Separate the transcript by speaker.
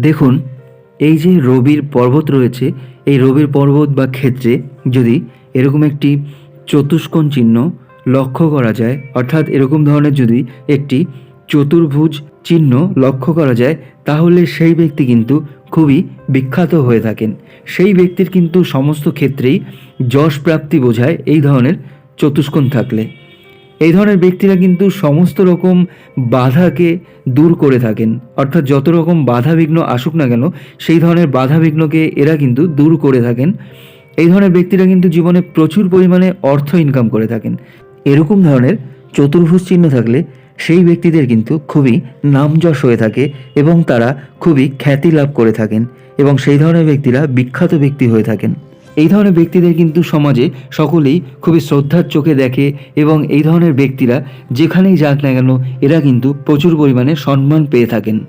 Speaker 1: দেখুন, এই যে রবির পর্বত রয়েছে, এই রবির পর্বত বা ক্ষেত্রে যদি এরকম একটি চতুষ্কোণ চিহ্ন লক্ষ্য করা যায়, অর্থাৎ এরকম ধরনের যদি একটি চতুর্ভুজ চিহ্ন লক্ষ্য করা যায়, তাহলে সেই ব্যক্তি কিন্তু খুবই বিখ্যাত হয়ে থাকেন। সেই ব্যক্তির কিন্তু সমস্ত ক্ষেত্রেই যশ প্রাপ্তি বোঝায় এই ধরনের চতুষ্কোণ থাকলে। এই ধরনের ব্যক্তিরা কিন্তু সমস্ত রকম বাধাকে দূর করে থাকেন। অর্থাৎ যত রকম বাধা বিঘ্ন আসুক না কেন, সেই ধরনের বাধা বিঘ্নকে এরা কিন্তু দূর করে থাকেন। এই ধরনের ব্যক্তিরা কিন্তু জীবনে প্রচুর পরিমাণে অর্থ ইনকাম করে থাকেন। এরকম ধরনের চতুর্ভুজ চিহ্ন থাকলে সেই ব্যক্তিদের কিন্তু খুবই নামযশ হয়ে থাকে এবং তারা খুবই খ্যাতি লাভ করে থাকেন এবং সেই ধরনের ব্যক্তিরা বিখ্যাত ব্যক্তি হয়ে থাকেন। এই ধরনের ব্যক্তিদের কিন্তু সমাজে সকলেই খুবই শ্রদ্ধার চোখে দেখে এবং এই ধরনের ব্যক্তিরা যেখানেই যাক না কেন, এরা কিন্তু প্রচুর পরিমাণে সম্মান পেয়ে থাকেন।